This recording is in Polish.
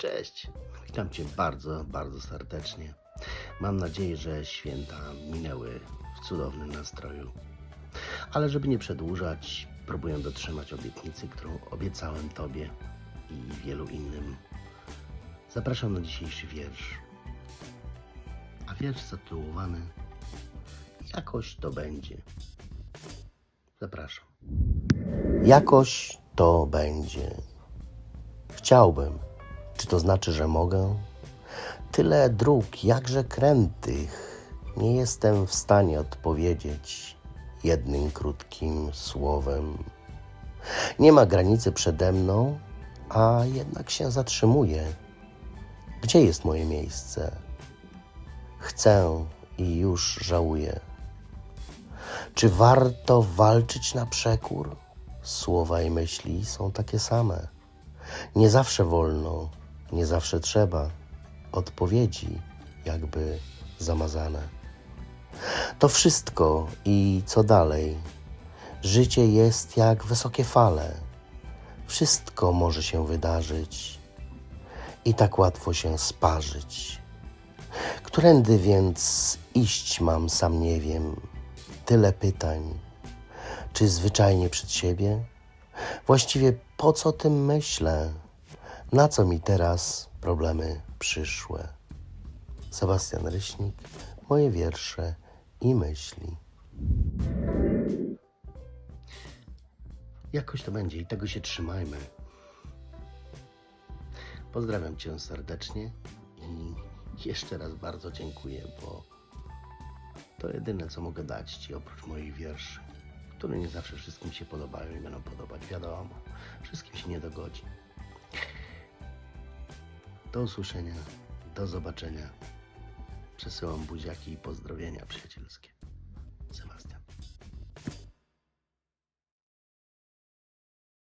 Cześć. Witam Cię bardzo, bardzo serdecznie. Mam nadzieję, że święta minęły w cudownym nastroju. Ale żeby nie przedłużać, próbuję dotrzymać obietnicy, którą obiecałem Tobie i wielu innym. Zapraszam na dzisiejszy wiersz. A wiersz zatytułowany Jakoś to będzie. Zapraszam. Jakoś to będzie. Chciałbym. Czy to znaczy, że mogę? Tyle dróg, jakże krętych, nie jestem w stanie odpowiedzieć jednym krótkim słowem. Nie ma granicy przede mną, a jednak się zatrzymuję. Gdzie jest moje miejsce? Chcę i już żałuję. Czy warto walczyć na przekór? Słowa i myśli są takie same. Nie zawsze wolno, nie zawsze trzeba. Odpowiedzi jakby zamazane. To wszystko i co dalej? Życie jest jak wysokie fale. Wszystko może się wydarzyć i tak łatwo się sparzyć. Którędy więc iść mam, sam nie wiem. Tyle pytań. Czy zwyczajnie przed siebie? Właściwie po co tym myślę? Na co mi teraz problemy przyszłe? Sebastian Ryśnik, moje wiersze i myśli. Jakoś to będzie i tego się trzymajmy. Pozdrawiam Cię serdecznie i jeszcze raz bardzo dziękuję, bo to jedyne, co mogę dać Ci oprócz moich wierszy, które nie zawsze wszystkim się podobają i będą podobać, wiadomo. Wszystkim się nie dogodzi. Do usłyszenia, do zobaczenia. Przesyłam buziaki i pozdrowienia przyjacielskie.